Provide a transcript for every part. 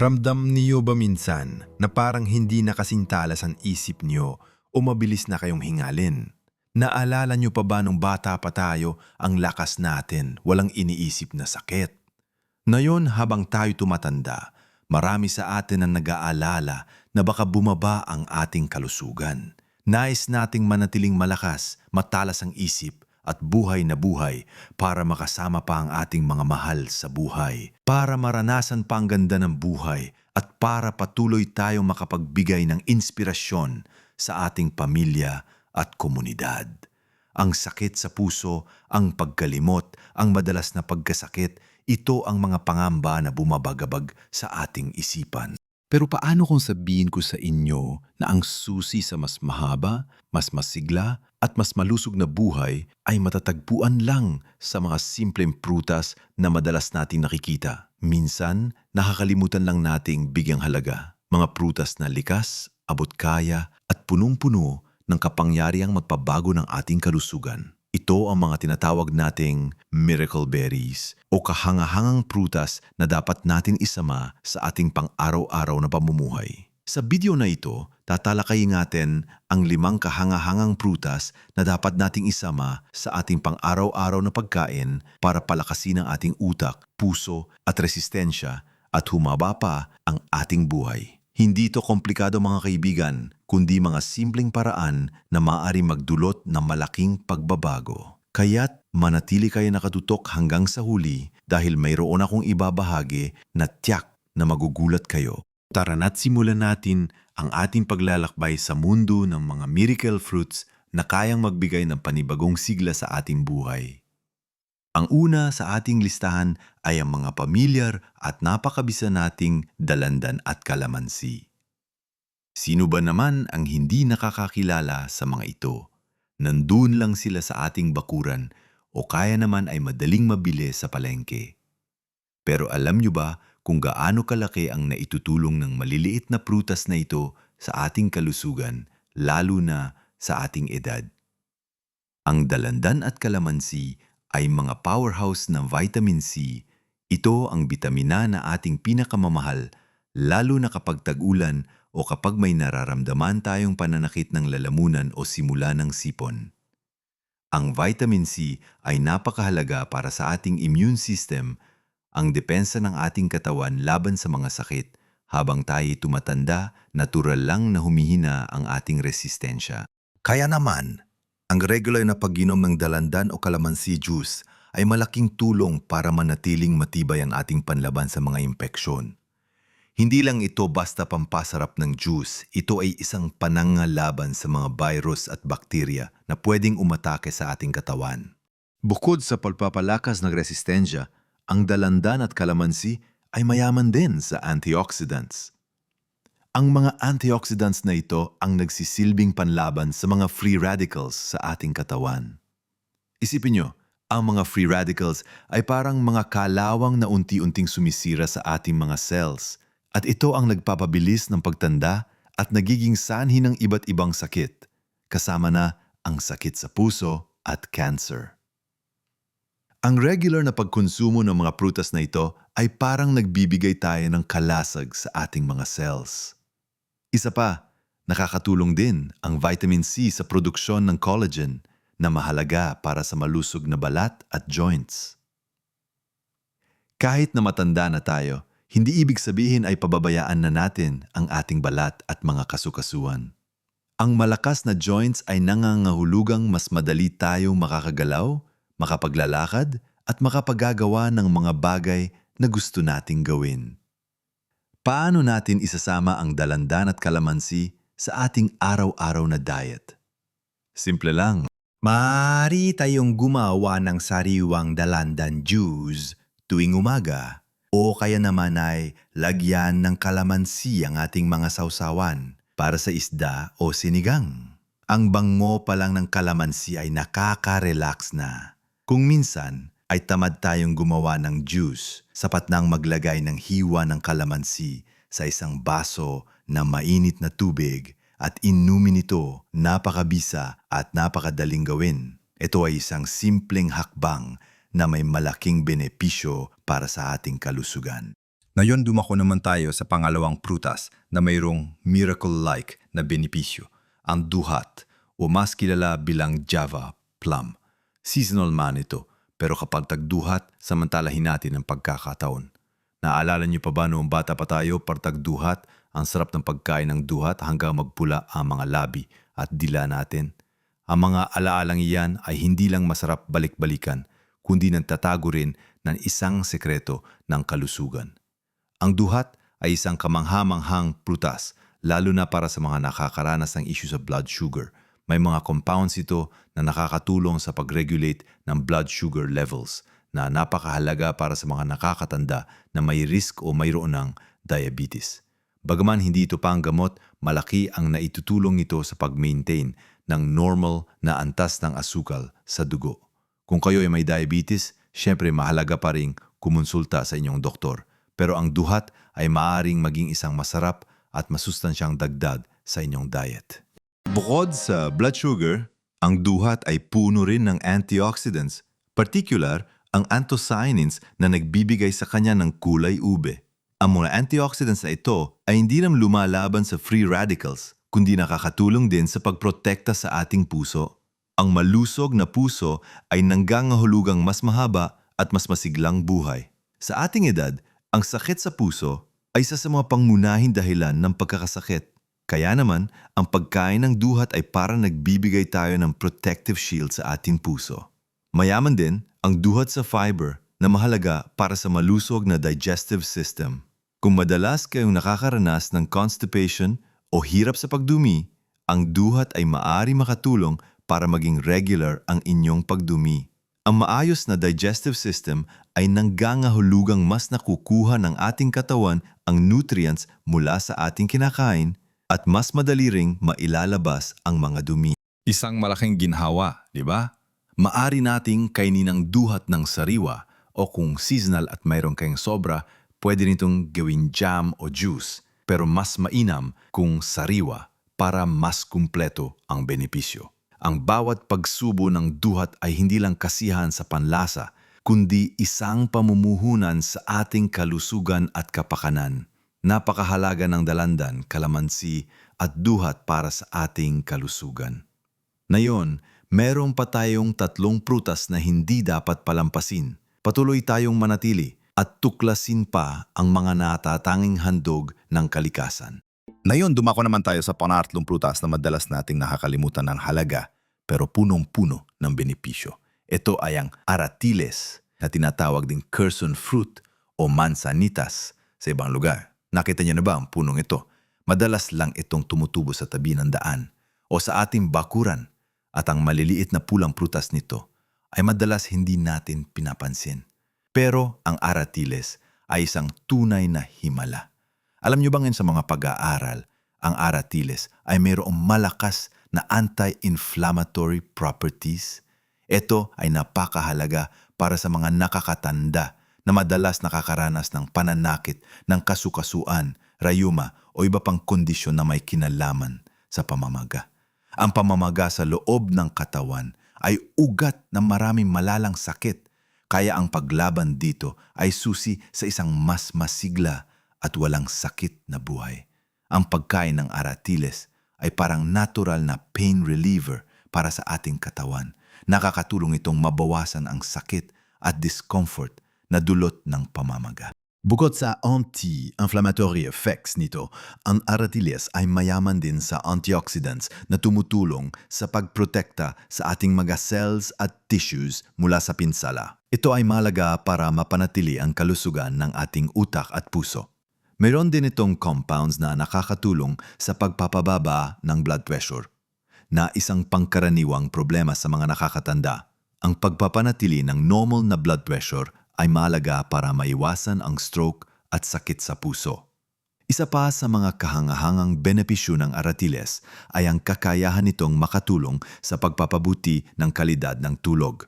Ramdam niyo ba minsan na parang hindi nakasintalas ang isip niyo o mabilis na kayong hingalin? Naalala niyo pa ba nung bata pa tayo ang lakas natin, walang iniisip na sakit? Ngayon habang tayo tumatanda, marami sa atin ang nag-aalala na baka bumaba ang ating kalusugan. Nais nating manatiling malakas, matalas ang isip at buhay na buhay para makasama pa ang ating mga mahal sa buhay, para maranasan pa ang ganda ng buhay at para patuloy tayong makapagbigay ng inspirasyon sa ating pamilya at komunidad. Ang sakit sa puso, ang pagkalimot, ang madalas na pagkasakit, ito ang mga pangamba na bumabagabag sa ating isipan. Pero paano kung sabihin ko sa inyo na ang susi sa mas mahaba, mas masigla at mas malusog na buhay ay matatagpuan lang sa mga simpleng prutas na madalas nating nakikita. Minsan, nakakalimutan lang nating bigyang halaga. Mga prutas na likas, abot kaya at punong-puno ng kapangyariang magpabago ng ating kalusugan. Ito ang mga tinatawag nating miracle berries o kahangahangang prutas na dapat natin isama sa ating pang-araw-araw na pamumuhay. Sa video na ito, tatalakayin natin ang limang kahangahangang prutas na dapat nating isama sa ating pang-araw-araw na pagkain para palakasin ang ating utak, puso at resistensya at humaba pa ang ating buhay. Hindi ito komplikado mga kaibigan, kundi mga simpleng paraan na maaari magdulot ng malaking pagbabago. Kaya't manatili kayo nakatutok hanggang sa huli dahil mayroon akong ibabahagi na tiyak na magugulat kayo. Tara na't simulan natin ang ating paglalakbay sa mundo ng mga miracle fruits na kayang magbigay ng panibagong sigla sa ating buhay. Ang una sa ating listahan ay ang mga pamilyar at napakabisa nating dalandan at kalamansi. Sino ba naman ang hindi nakakakilala sa mga ito? Nandun lang sila sa ating bakuran o kaya naman ay madaling mabili sa palengke. Pero alam nyo ba kung gaano kalaki ang naitutulong ng maliliit na prutas na ito sa ating kalusugan, lalo na sa ating edad? Ang dalandan at kalamansi ay mga powerhouse ng vitamin C. Ito ang bitamina na ating pinakamamahal, lalo na kapag tag-ulan o kapag may nararamdaman tayong pananakit ng lalamunan o simula ng sipon. Ang vitamin C ay napakahalaga para sa ating immune system, ang depensa ng ating katawan laban sa mga sakit. Habang tayo tumatanda, natural lang na humihina ang ating resistensya. Kaya naman, ang regular na pag-inom ng dalandan o kalamansi juice ay malaking tulong para manatiling matibay ang ating panlaban sa mga impeksyon. Hindi lang ito basta pampasarap ng juice, ito ay isang panangalaban sa mga virus at bakterya na pwedeng umatake sa ating katawan. Bukod sa pagpapalakas ng resistensya, ang dalandan at kalamansi ay mayaman din sa antioxidants. Ang mga antioxidants na ito ang nagsisilbing panlaban sa mga free radicals sa ating katawan. Isipin nyo, ang mga free radicals ay parang mga kalawang na unti-unting sumisira sa ating mga cells at ito ang nagpapabilis ng pagtanda at nagiging sanhi ng iba't ibang sakit, kasama na ang sakit sa puso at cancer. Ang regular na pagkonsumo ng mga prutas na ito ay parang nagbibigay tayo ng kalasag sa ating mga cells. Isa pa, nakakatulong din ang vitamin C sa produksyon ng collagen na mahalaga para sa malusog na balat at joints. Kahit na matanda na tayo, hindi ibig sabihin ay pababayaan na natin ang ating balat at mga kasukasuan. Ang malakas na joints ay nangangahulugang mas madali tayong makakagalaw, makapaglalakad at makapagagawa ng mga bagay na gusto nating gawin. Paano natin isasama ang dalandan at kalamansi sa ating araw-araw na diet? Simple lang. Maaari tayong gumawa ng sariwang dalandan juice tuwing umaga o kaya naman ay lagyan ng kalamansi ang ating mga sausawan para sa isda o sinigang. Ang bango pa lang ng kalamansi ay nakaka-relax na. Kung minsan ay tamad tayong gumawa ng juice, sapat nang maglagay ng hiwa ng kalamansi sa isang baso na mainit na tubig at inumin ito napakabisa at napakadaling gawin. Ito ay isang simpleng hakbang na may malaking benepisyo para sa ating kalusugan. Ngayon dumako naman tayo sa pangalawang prutas na mayroong miracle-like na benepisyo, ang duhat o mas kilala bilang Java plum. Seasonal man ito, pero kapag tagduhat, samantalahin natin ang pagkakataon. Naalala niyo pa ba noong bata pa tayo, partagduhat, ang sarap ng pagkain ng duhat hanggang magpula ang mga labi at dila natin? Ang mga alaalang iyan ay hindi lang masarap balik-balikan, kundi nagtatago rin ng isang sekreto ng kalusugan. Ang duhat ay isang kamanghamanghang prutas, lalo na para sa mga nakakaranas ng issue sa blood sugar. May mga compounds ito na nakakatulong sa pag-regulate ng blood sugar levels na napakahalaga para sa mga nakakatanda na may risk o mayroon ng diabetes. Bagaman hindi ito pang gamot, malaki ang naitutulong ito sa pag-maintain ng normal na antas ng asukal sa dugo. Kung kayo ay may diabetes, syempre mahalaga pa rin kumonsulta sa inyong doktor. Pero ang duhat ay maaring maging isang masarap at masustansyang dagdag sa inyong diet. Bukod sa blood sugar, ang duhat ay puno rin ng antioxidants, particular ang anthocyanins na nagbibigay sa kanya ng kulay ube. Ang mga antioxidants na ito ay hindi lang lumalaban sa free radicals, kundi nakakatulong din sa pagprotekta sa ating puso. Ang malusog na puso ay nanggangahulugang mas mahaba at mas masiglang buhay. Sa ating edad, ang sakit sa puso ay isa sa mga pangunahing dahilan ng pagkakasakit. Kaya naman, ang pagkain ng duhat ay para nagbibigay tayo ng protective shield sa ating puso. Mayaman din ang duhat sa fiber na mahalaga para sa malusog na digestive system. Kung madalas kayong nakakaranas ng constipation o hirap sa pagdumi, ang duhat ay maari makatulong para maging regular ang inyong pagdumi. Ang maayos na digestive system ay nanggangahulugang mas nakukuha ng ating katawan ang nutrients mula sa ating kinakain at mas madali ring mailalabas ang mga dumi. Isang malaking ginhawa, di ba? Maari nating kainin ang duhat ng sariwa o kung seasonal at mayroon kayong sobra, pwede nitong gawin jam o juice. Pero mas mainam kung sariwa para mas kumpleto ang benepisyo. Ang bawat pagsubo ng duhat ay hindi lang kasiyahan sa panlasa, kundi isang pamumuhunan sa ating kalusugan at kapakanan. Napakahalaga ng dalandan, kalamansi at duhat para sa ating kalusugan. Ngayon, meron pa tayong tatlong prutas na hindi dapat palampasin. Patuloy tayong manatili at tuklasin pa ang mga natatanging handog ng kalikasan. Ngayon, dumako naman tayo sa pangatlong prutas na madalas nating nakakalimutan ng halaga pero punong-puno ng benepisyo. Ito ay ang aratiles na tinatawag ding curson fruit o mansanitas sa ibang lugar. Nakita niyo na ba ang punong ito? Madalas lang itong tumutubo sa tabi ng daan o sa ating bakuran at ang maliliit na pulang prutas nito ay madalas hindi natin pinapansin. Pero ang aratiles ay isang tunay na himala. Alam niyo ba ngayon sa mga pag-aaral, ang aratiles ay mayroong malakas na anti-inflammatory properties? Ito ay napakahalaga para sa mga nakakatanda na madalas nakakaranas ng pananakit ng kasukasuan, rayuma o iba pang kondisyon na may kinalaman sa pamamaga. Ang pamamaga sa loob ng katawan ay ugat ng maraming malalang sakit, kaya ang paglaban dito ay susi sa isang mas masigla at walang sakit na buhay. Ang pagkain ng aratiles ay parang natural na pain reliever para sa ating katawan. Nakakatulong itong mabawasan ang sakit at discomfort na dulot ng pamamaga. Bukod sa anti-inflammatory effects nito, ang aratiles ay mayaman din sa antioxidants na tumutulong sa pagprotekta sa ating mga cells at tissues mula sa pinsala. Ito ay malaga para mapanatili ang kalusugan ng ating utak at puso. Meron din itong compounds na nakakatulong sa pagpapababa ng blood pressure, na isang pangkaraniwang problema sa mga nakakatanda. Ang pagpapanatili ng normal na blood pressure ay malaga para maiwasan ang stroke at sakit sa puso. Isa pa sa mga kahangahangang benepisyo ng aratiles ay ang kakayahan nitong makatulong sa pagpapabuti ng kalidad ng tulog.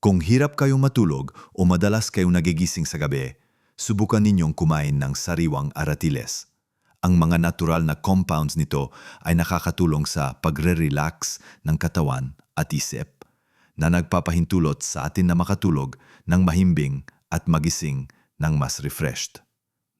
Kung hirap kayong matulog o madalas kayong nagigising sa gabi, subukan ninyong kumain ng sariwang aratiles. Ang mga natural na compounds nito ay nakakatulong sa pagre-relax ng katawan at isip na nagpapahintulot sa atin na makatulog ng mahimbing at magising ng mas refreshed.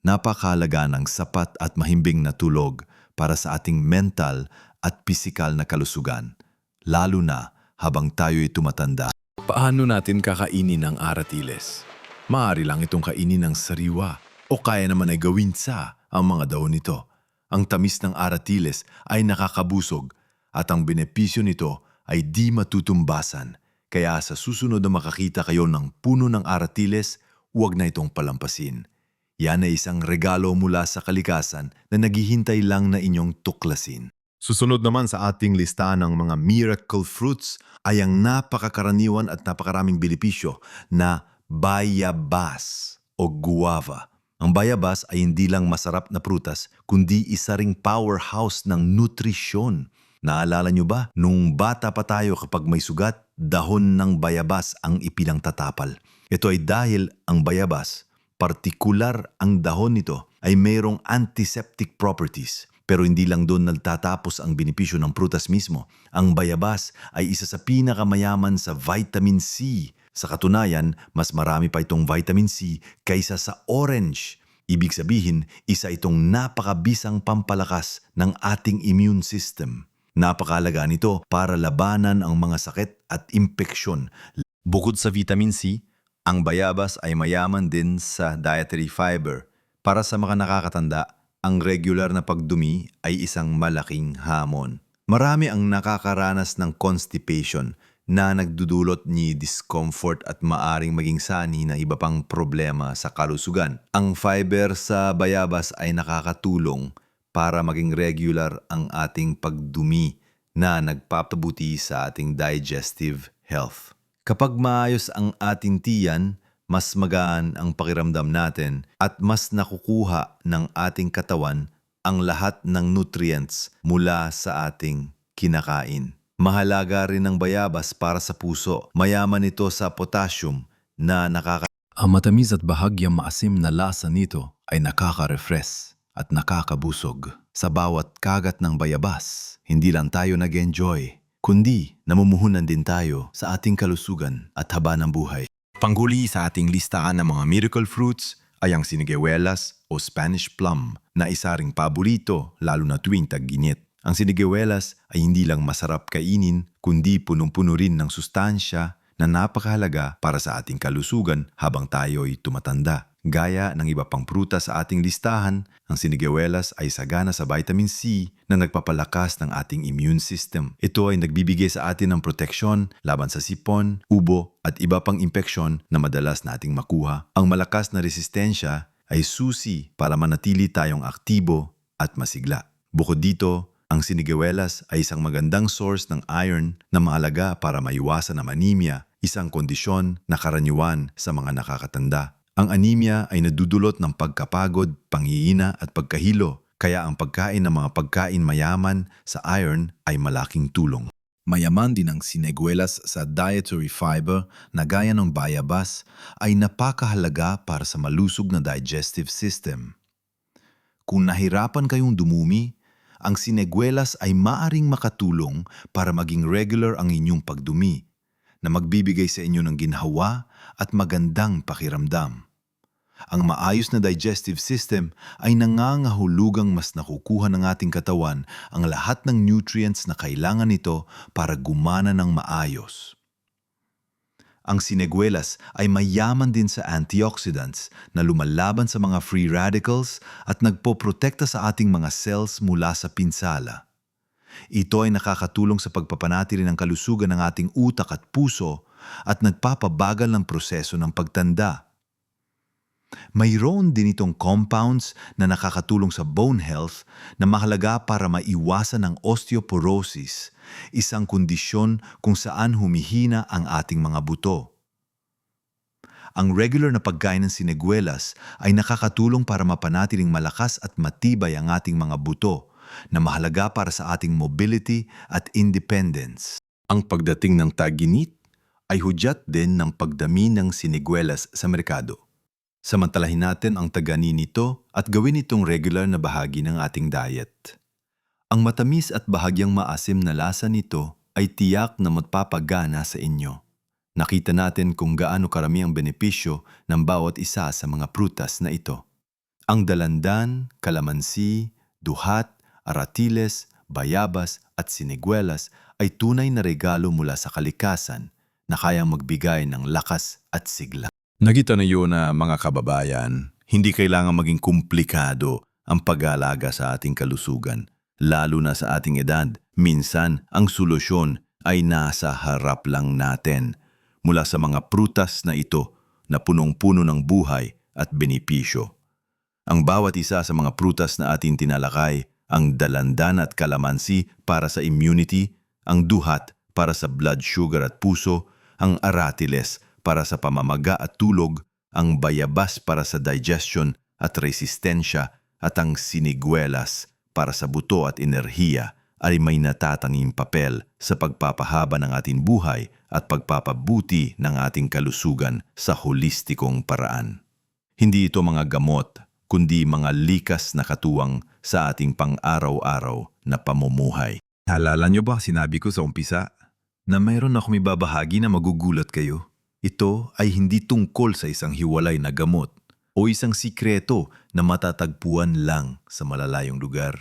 napakalaga ng sapat at mahimbing na tulog para sa ating mental at pisikal na kalusugan, lalo na habang tayo'y tumatanda. Paano natin kakainin ang aratiles? Maaari lang itong kainin ng sariwa o kaya naman ay gawin sa ang mga daon nito. Ang tamis ng aratiles ay nakakabusog at ang benepisyo nito ay di matutumbasan. Kaya sa susunod na makakita kayo ng puno ng aratiles, huwag na itong palampasin. Yan ay isang regalo mula sa kalikasan na naghihintay lang na inyong tuklasin. Susunod naman sa ating listahan ng mga miracle fruits ay ang napakakaraniwan at napakaraming benepisyo na bayabas o guava. Ang bayabas ay hindi lang masarap na prutas, kundi isa ring powerhouse ng nutrisyon. Naalala nyo ba, nung bata pa tayo kapag may sugat, dahon ng bayabas ang ipinangtatapal. Ito ay dahil ang bayabas, partikular ang dahon nito, ay mayroong antiseptic properties. Pero hindi lang doon nagtatapos ang benepisyo ng prutas mismo. Ang bayabas ay isa sa pinakamayaman sa vitamin C. Sa katunayan, mas marami pa itong vitamin C kaysa sa orange. Ibig sabihin, isa itong napakabisang pampalakas ng ating immune system. Napakalaga nito para labanan ang mga sakit at impeksyon. Bukod sa vitamin C, ang bayabas ay mayaman din sa dietary fiber. Para sa mga nakakatanda, ang regular na pagdumi ay isang malaking hamon. Marami ang nakakaranas ng constipation na nagdudulot ni discomfort at maaring maging sani na iba pang problema sa kalusugan. Ang fiber sa bayabas ay nakakatulong para maging regular ang ating pagdumi na nagpapabuti sa ating digestive health. Kapag maayos ang ating tiyan, mas magaan ang pakiramdam natin at mas nakukuha ng ating katawan ang lahat ng nutrients mula sa ating kinakain. Mahalaga rin ang bayabas para sa puso. Mayaman ito sa potassium na nakaka... Ang matamis at bahagyang maasim na lasa nito ay nakaka-refresh at nakakabusog. Sa bawat kagat ng bayabas, hindi lang tayo nag-enjoy, kundi namumuhunan din tayo sa ating kalusugan at haba ng buhay. Panghuli sa ating listahan ng mga miracle fruits ay ang siniguelas o Spanish plum na isa ring paborito lalo na tuwing tag-init. Ang siniguelas ay hindi lang masarap kainin kundi punong-puno rin ng sustansya na napakahalaga para sa ating kalusugan habang tayo'y tumatanda. Gaya ng iba pang prutas sa ating listahan, ang siniguelas ay sagana sa vitamin C na nagpapalakas ng ating immune system. Ito ay nagbibigay sa atin ng proteksyon laban sa sipon, ubo at iba pang impeksyon na madalas nating makuha. Ang malakas na resistensya ay susi para manatili tayong aktibo at masigla. Bukod dito, ang siniguelas ay isang magandang source ng iron na mahalaga para maiwasan ang anemia, isang kondisyon na karaniwan sa mga nakakatanda. Ang anemia ay nadudulot ng pagkapagod, pangiina at pagkahilo, kaya ang pagkain ng mga pagkain mayaman sa iron ay malaking tulong. Mayaman din ang siniguelas sa dietary fiber na gaya ng bayabas ay napakahalaga para sa malusog na digestive system. Kung nahirapan kayong dumumi, ang siniguelas ay maaring makatulong para maging regular ang inyong pagdumi na magbibigay sa inyo ng ginhawa at magandang pakiramdam. Ang maayos na digestive system ay nangangahulugang mas nakukuha ng ating katawan ang lahat ng nutrients na kailangan nito para gumana ng maayos. Ang siniguelas ay mayaman din sa antioxidants na lumalaban sa mga free radicals at nagpoprotekta sa ating mga cells mula sa pinsala. Ito ay nakakatulong sa pagpapanatili ng kalusugan ng ating utak at puso at nagpapabagal ng proseso ng pagtanda. Mayroon din itong compounds na nakakatulong sa bone health na mahalaga para maiwasan ang osteoporosis, isang kondisyon kung saan humihina ang ating mga buto. Ang regular na pagkain ng siniguelas ay nakakatulong para mapanatiling malakas at matibay ang ating mga buto na mahalaga para sa ating mobility at independence. Ang pagdating ng taginit ay hudyat din ng pagdami ng siniguelas sa merkado. Samantalahin natin ang tagani nito at gawin itong regular na bahagi ng ating diet. Ang matamis at bahagyang maasim na lasa nito ay tiyak na magpapagana sa inyo. Nakita natin kung gaano karami ang benepisyo ng bawat isa sa mga prutas na ito. Ang dalandan, kalamansi, duhat, aratiles, bayabas at siniguelas ay tunay na regalo mula sa kalikasan na kayang magbigay ng lakas at sigla. Nakita niyo na mga kababayan, hindi kailangan maging komplikado ang pag-aalaga sa ating kalusugan. Lalo na sa ating edad, minsan ang solusyon ay nasa harap lang natin. Mula sa mga prutas na ito na punong-puno ng buhay at benepisyo. Ang bawat isa sa mga prutas na ating tinalakay, ang dalandan at kalamansi para sa immunity, ang duhat para sa blood sugar at puso, ang aratiles para sa pamamaga at tulog, ang bayabas para sa digestion at resistensya, at ang siniguelas para sa buto at enerhiya ay may natatanging papel sa pagpapahaba ng ating buhay at pagpapabuti ng ating kalusugan sa holistikong paraan. Hindi ito mga gamot, kundi mga likas na katuwang sa ating pang-araw-araw na pamumuhay. Halala niyo ba sinabi ko sa umpisa na mayroon akong ibabahagi na magugulat kayo? Ito ay hindi tungkol sa isang hiwalay na gamot o isang sikreto na matatagpuan lang sa malalayong lugar.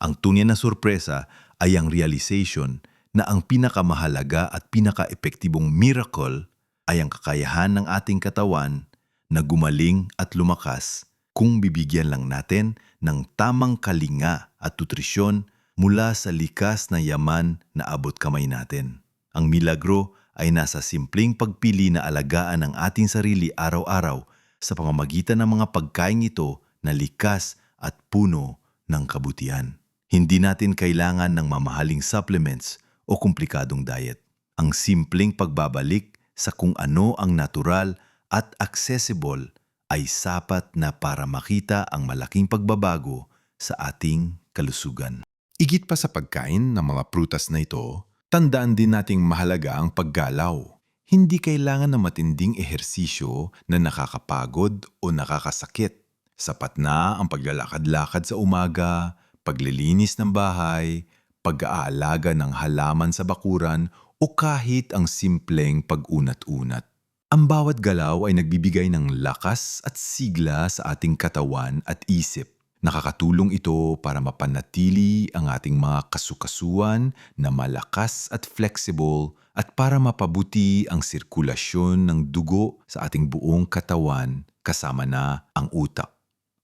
Ang tunay na sorpresa ay ang realization na ang pinakamahalaga at pinaka-epektibong miracle ay ang kakayahan ng ating katawan na gumaling at lumakas kung bibigyan lang natin ng tamang kalinga at nutrisyon mula sa likas na yaman na abot kamay natin. Ang milagro ay nasa simpleng pagpili na alagaan ang ating sarili araw-araw sa pamamagitan ng mga pagkain ito na likas at puno ng kabutihan. Hindi natin kailangan ng mamahaling supplements o komplikadong diet. Ang simpleng pagbabalik sa kung ano ang natural at accessible ay sapat na para makita ang malaking pagbabago sa ating kalusugan. Igit pa sa pagkain ng mga prutas na ito, tandaan din nating mahalaga ang paggalaw. Hindi kailangan ng matinding ehersisyo na nakakapagod o nakakasakit. Sapat na ang paglalakad-lakad sa umaga, paglilinis ng bahay, pag-aalaga ng halaman sa bakuran o kahit ang simpleng pag-unat-unat. Ang bawat galaw ay nagbibigay ng lakas at sigla sa ating katawan at isip. Nakakatulong ito para mapanatili ang ating mga kasukasuan na malakas at flexible at para mapabuti ang sirkulasyon ng dugo sa ating buong katawan kasama na ang utak.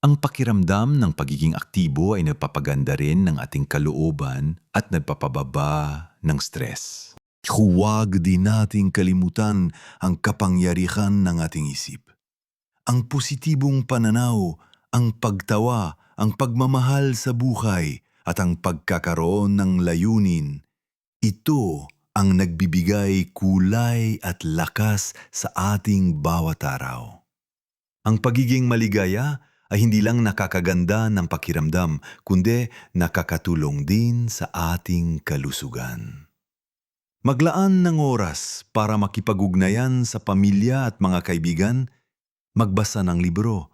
Ang pakiramdam ng pagiging aktibo ay nagpapaganda rin ng ating kalooban at nagpapababa ng stress. Huwag din nating kalimutan ang kapangyarihan ng ating isip. Ang positibong pananaw, ang pagtawa, ang pagmamahal sa buhay at ang pagkakaroon ng layunin. Ito ang nagbibigay kulay at lakas sa ating bawat araw. Ang pagiging maligaya ay hindi lang nakakaganda ng pakiramdam, kundi nakakatulong din sa ating kalusugan. Maglaan ng oras para makipag-ugnayan sa pamilya at mga kaibigan, magbasa ng libro,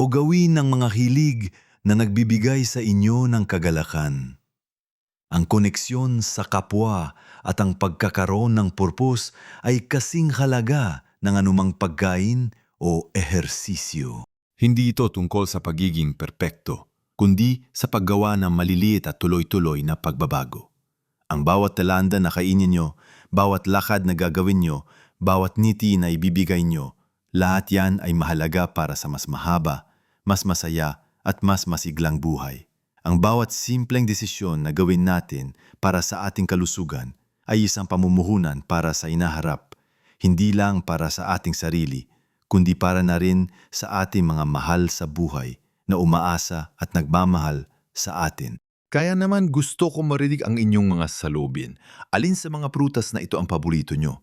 o gawin ng mga hilig na nagbibigay sa inyo ng kagalakan. Ang koneksyon sa kapwa at ang pagkakaroon ng purpose ay kasing halaga ng anumang pagkain o ehersisyo. Hindi ito tungkol sa pagiging perpekto, kundi sa paggawa ng maliliit at tuloy-tuloy na pagbabago. Ang bawat talanda na kainin nyo, bawat lakad na gagawin nyo, bawat niti na ibibigay nyo, lahat yan ay mahalaga para sa mas mahaba, mas masaya at mas masiglang buhay. Ang bawat simpleng desisyon na gawin natin para sa ating kalusugan ay isang pamumuhunan para sa inaharap, hindi lang para sa ating sarili, kundi para na rin sa ating mga mahal sa buhay na umaasa at nagmamahal sa atin. Kaya naman gusto ko marinig ang inyong mga salubin. Alin sa mga prutas na ito ang paborito nyo?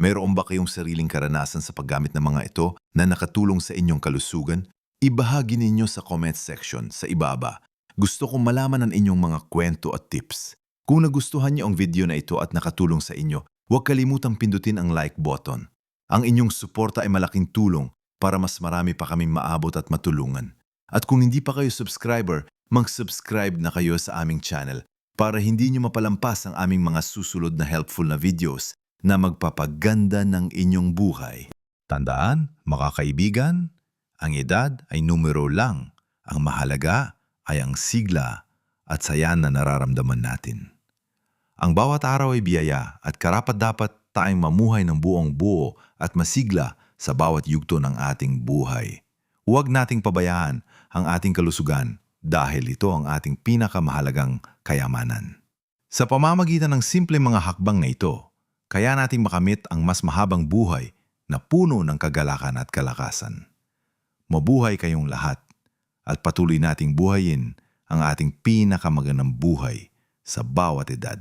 Mayroon ba kayong sariling karanasan sa paggamit ng mga ito na nakatulong sa inyong kalusugan? Ibahagi ninyo sa comment section sa ibaba. Gusto kong malaman ang inyong mga kwento at tips. Kung nagustuhan niyo ang video na ito at nakatulong sa inyo, huwag kalimutang pindutin ang like button. Ang inyong suporta ay malaking tulong para mas marami pa kaming maabot at matulungan. At kung hindi pa kayo subscriber, mag-subscribe na kayo sa aming channel para hindi nyo mapalampas ang aming mga susunod na helpful na videos na magpapaganda ng inyong buhay. Tandaan, mga kaibigan, Ang edad ay numero lang. Ang mahalaga ay ang sigla at saya na nararamdaman natin. Ang bawat araw ay biyaya at karapat-dapat tayong mamuhay ng buong buo at masigla sa bawat yugto ng ating buhay. Huwag nating pabayaan ang ating kalusugan dahil ito ang ating pinakamahalagang kayamanan. Sa pamamagitan ng simple mga hakbang na ito, kaya nating makamit ang mas mahabang buhay na puno ng kagalakan at kalakasan. Mabuhay kayong lahat at patuloy nating buhayin ang ating pinakamagandang buhay sa bawat edad.